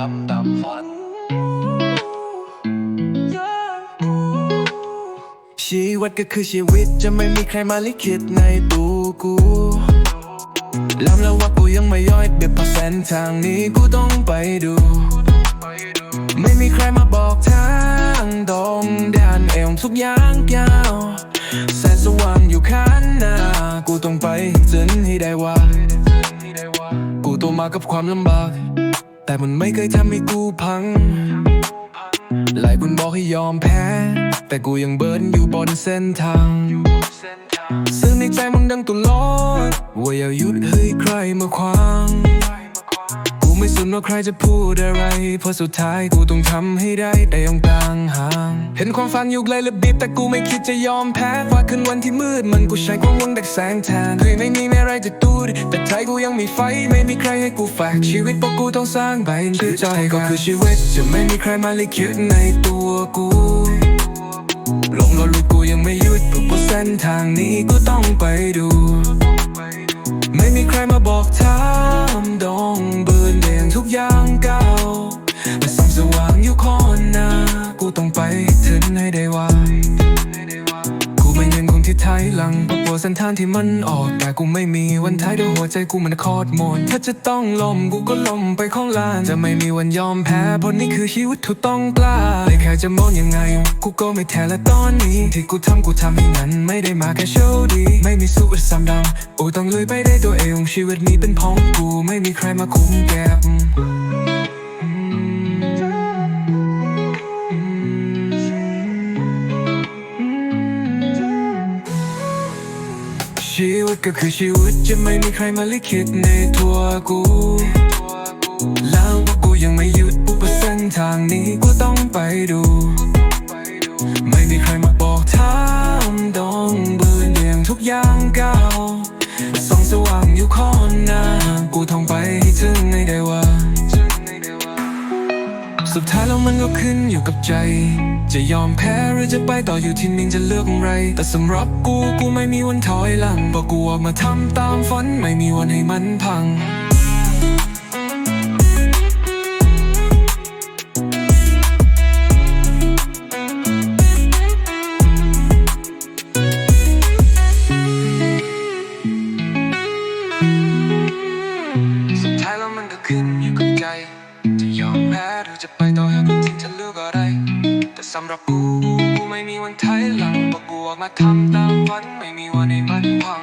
ทำตามฝัน ชีวิตก็คือชีวิตจะไม่มีใครมาลิขิตในตัวกูล้ำแล้วว่ากูยังไม่ย่อยเบียบเปอร์เซ็นทางนี้กูต้องไปดู ไม่มีใครมาบอกทางตรงเดินเอวทุกอย่างยาวแสงสว่างอยู่ข้างหน้า กูต้องไปจนให้ได้ว่า กูโตมากับความลำบาก แต่มันไม่เคยทำให้กูพัง หลายคนบอกให้ยอมแพ้ แต่กูยังเบิร์นอยู่บนเส้นทาง ซึ่งในใจมึงดังตุลอดว่าอย่าหยุดให้ใครมาขวาง กูไม่สนว่าใครจะพูดอะไร เพราะสุดท้ายกูต้องทำให้ได้แต่ยองต่าง ความฝันอยู่ไกลและบีบแต่กูไม่คิดจะยอมแพ้ว่าคืนวันที่มืดมันกูใช้ความหวังดักแสงแทนเคยไม่มีอะไรจะตูดแต่ใจกูยังมีไฟไม่มีใครให้กูฝากชีวิตพราะกูต้องสร้างใบชื่อใจก็คือชีวิตจะไม่มีใครมาลิขิตในตัวกูลงรถลูกกูยังไม่หยุดเพราะเส้นทางนี้กูต้องไปดู ไม่มีใครมาบอกทางางที่มันออก แต่กูไม่มีวันท้ายด้วยหัวใจกูมันคอดหมด ถ้าจะต้องล้มกูก็ล้มไปของลานจะไม่มีวันยอมแพ้เพราะนี่คือชีวิตที่ต้องกล้าไม่แค่จะมองยังไง กูก็ไม่แท้และตอนนี้ ที่กูทำกูทำให้นั้นไม่ได้มาแค่โชว์ดี ไม่มีสู้กับซ้ำดำโอ้ต้องลุยไปได้ตัวเองชีวิตนี้เป็นของกูไม่มีใครมาคุ้มแก็บ ชีวิตก็คือชีวิตจะไม่มีใครมาลิขิตในตัวกู แล้วพวกกูยังไม่หยุดปุ๊บเส้นทางนี้กูต้องไปดู ไม่มีใครมาบอกทางดองเบือนเดียงทุกอย่างก้าวส่องสว่างอยู่ข้อหน้า กูท่องไปให้ถึงให้ได้ว่า สุดท้ายแล้วมันก็ขึ้นอยู่กับใจ จะยอมแพ้หรือจะไปต่ออยู่ที่นิ่งจะเลือกไร แต่สำหรับกูกูไม่มีวันถอยหลังบอกกูออกมาทำตามฝันไม่มีวันให้มันพัง หรือจะไปต่อให้มันทิ้งจะเลือกอะไรแต่สำหรับกูกูไม่มีวันถอยหลังบอกกูออกมาทำตามฝันไม่มีวันให้มันพัง